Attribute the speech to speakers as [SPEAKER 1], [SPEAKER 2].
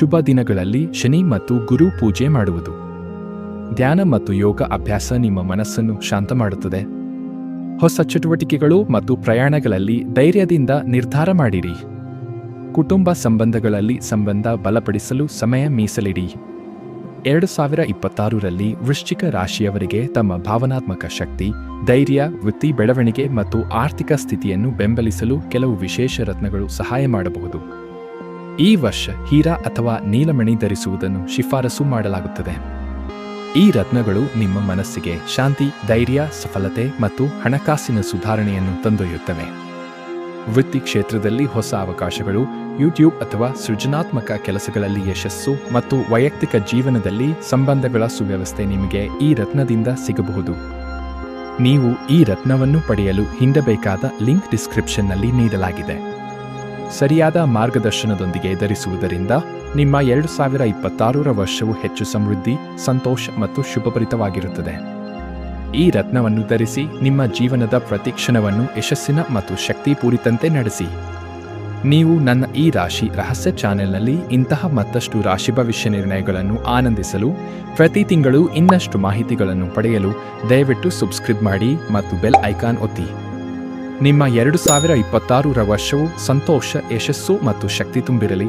[SPEAKER 1] ಶುಭ ದಿನಗಳಲ್ಲಿ ಶನಿ ಮತ್ತು ಗುರು ಪೂಜೆ ಮಾಡುವುದು. ಧ್ಯಾನ ಮತ್ತು ಯೋಗ ಅಭ್ಯಾಸ ನಿಮ್ಮ ಮನಸ್ಸನ್ನು ಶಾಂತ ಮಾಡುತ್ತದೆ ಹೊಸ ಚಟುವಟಿಕೆಗಳು ಮತ್ತು ಪ್ರಯಾಣಗಳಲ್ಲಿ ಧೈರ್ಯದಿಂದ ನಿರ್ಧಾರ ಮಾಡಿರಿ. ಕುಟುಂಬ ಸಂಬಂಧಗಳಲ್ಲಿ ಸಂಬಂಧ ಬಲಪಡಿಸಲು ಸಮಯ ಮೀಸಲಿಡಿ. ಎರಡು ಸಾವಿರ ಇಪ್ಪತ್ತಾರರಲ್ಲಿ ವೃಶ್ಚಿಕ ರಾಶಿಯವರಿಗೆ ತಮ್ಮ ಭಾವನಾತ್ಮಕ ಶಕ್ತಿ, ಧೈರ್ಯ, ವೃತ್ತಿ ಬೆಳವಣಿಗೆ ಮತ್ತು ಆರ್ಥಿಕ ಸ್ಥಿತಿಯನ್ನು ಬೆಂಬಲಿಸಲು ಕೆಲವು ವಿಶೇಷ ರತ್ನಗಳು ಸಹಾಯ ಮಾಡಬಹುದು. ಈ ವರ್ಷ ಹೀರಾ ಅಥವಾ ನೀಲಮಣಿ ಧರಿಸುವುದನ್ನು ಶಿಫಾರಸು ಮಾಡಲಾಗುತ್ತದೆ. ಈ ರತ್ನಗಳು ನಿಮ್ಮ ಮನಸ್ಸಿಗೆ ಶಾಂತಿ, ಧೈರ್ಯ, ಸಫಲತೆ ಮತ್ತು ಹಣಕಾಸಿನ ಸುಧಾರಣೆಯನ್ನು ತಂದೊಯ್ಯುತ್ತವೆ. ವೃತ್ತಿ ಕ್ಷೇತ್ರದಲ್ಲಿ ಹೊಸ ಅವಕಾಶಗಳು ಯೂಟ್ಯೂಬ್ ಅಥವಾ ಸೃಜನಾತ್ಮಕ ಕೆಲಸಗಳಲ್ಲಿ ಯಶಸ್ಸು ಮತ್ತು ವೈಯಕ್ತಿಕ ಜೀವನದಲ್ಲಿ ಸಂಬಂಧಗಳ ಸುವ್ಯವಸ್ಥೆ ನಿಮಗೆ ಈ ರತ್ನದಿಂದ ಸಿಗಬಹುದು. ನೀವು ಈ ರತ್ನವನ್ನು ಪಡೆಯಲು ಹಿಂಡಬೇಕಾದ ಲಿಂಕ್ ಡಿಸ್ಕ್ರಿಪ್ಷನ್ನಲ್ಲಿ ನೀಡಲಾಗಿದೆ. ಸರಿಯಾದ ಮಾರ್ಗದರ್ಶನದೊಂದಿಗೆ ಧರಿಸುವುದರಿಂದ ನಿಮ್ಮ ಎರಡು ಸಾವಿರ ಇಪ್ಪತ್ತಾರರ ವರ್ಷವು ಹೆಚ್ಚು ಸಮೃದ್ಧಿ, ಸಂತೋಷ ಮತ್ತು ಶುಭಭರಿತವಾಗಿರುತ್ತದೆ. ಈ ರತ್ನವನ್ನು ಧರಿಸಿ ನಿಮ್ಮ ಜೀವನದ ಪ್ರತಿ ಕ್ಷಣವನ್ನು ಯಶಸ್ಸಿನ ಮತ್ತು ಶಕ್ತಿಪೂರಿತಂತೆ ನಡೆಸಿ. ನೀವು ನನ್ನ ಈ ರಾಶಿ ರಹಸ್ಯ ಚಾನೆಲ್ನಲ್ಲಿ ಇಂತಹ ಮತ್ತಷ್ಟು ರಾಶಿ ಭವಿಷ್ಯ ನಿರ್ಣಯಗಳನ್ನು ಆನಂದಿಸಲು, ಪ್ರತಿ ತಿಂಗಳು ಇನ್ನಷ್ಟು ಮಾಹಿತಿಗಳನ್ನು ಪಡೆಯಲು ದಯವಿಟ್ಟು ಸಬ್ಸ್ಕ್ರೈಬ್ ಮಾಡಿ ಮತ್ತು ಬೆಲ್ ಐಕಾನ್ ಒತ್ತಿ. ನಿಮ್ಮ ಎರಡು ಸಾವಿರ ಇಪ್ಪತ್ತಾರರ ವರ್ಷವು ಸಂತೋಷ ಯಶಸ್ಸು ಮತ್ತು ಶಕ್ತಿ ತುಂಬಿರಲಿ.